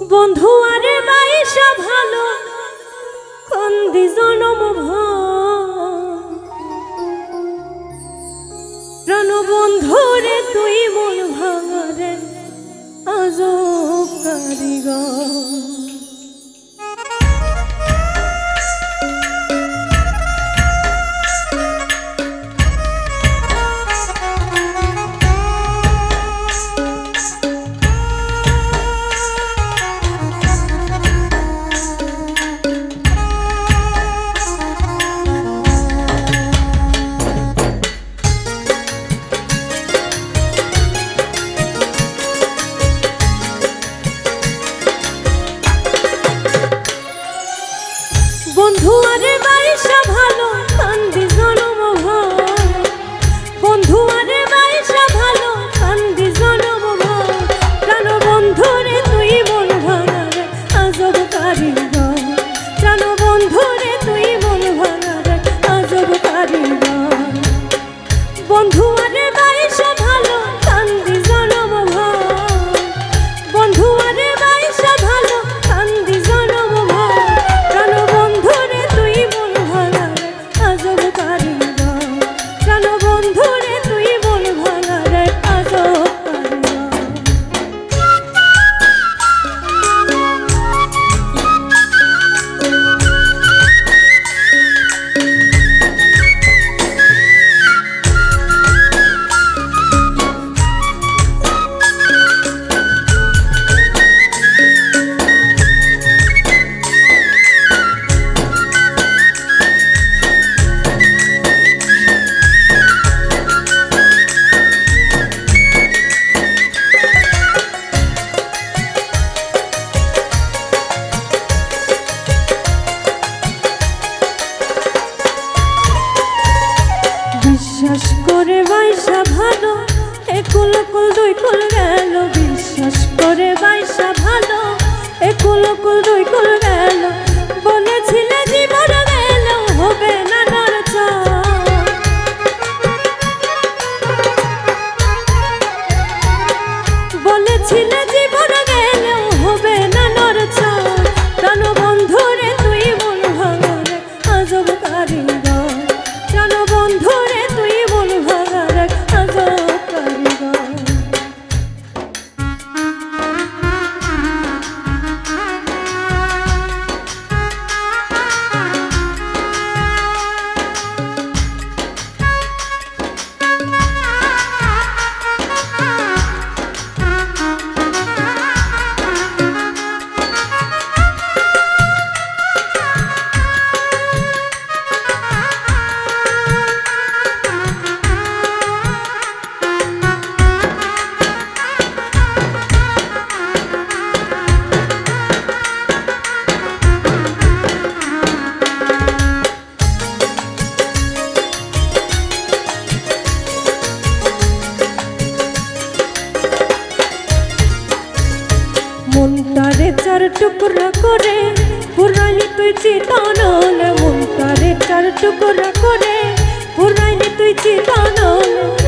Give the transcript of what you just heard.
বন্ধু আরে বাইশা ভালো কন্দি জনম প্রাণ বন্ধু রে তুই মন ভাঙারে আজও সকল দুই খুল গেল টুকরো করে পুরাইলি তুই চিতানল মন তারে চার টুকরো করে পুরাইলি তুই চিতানল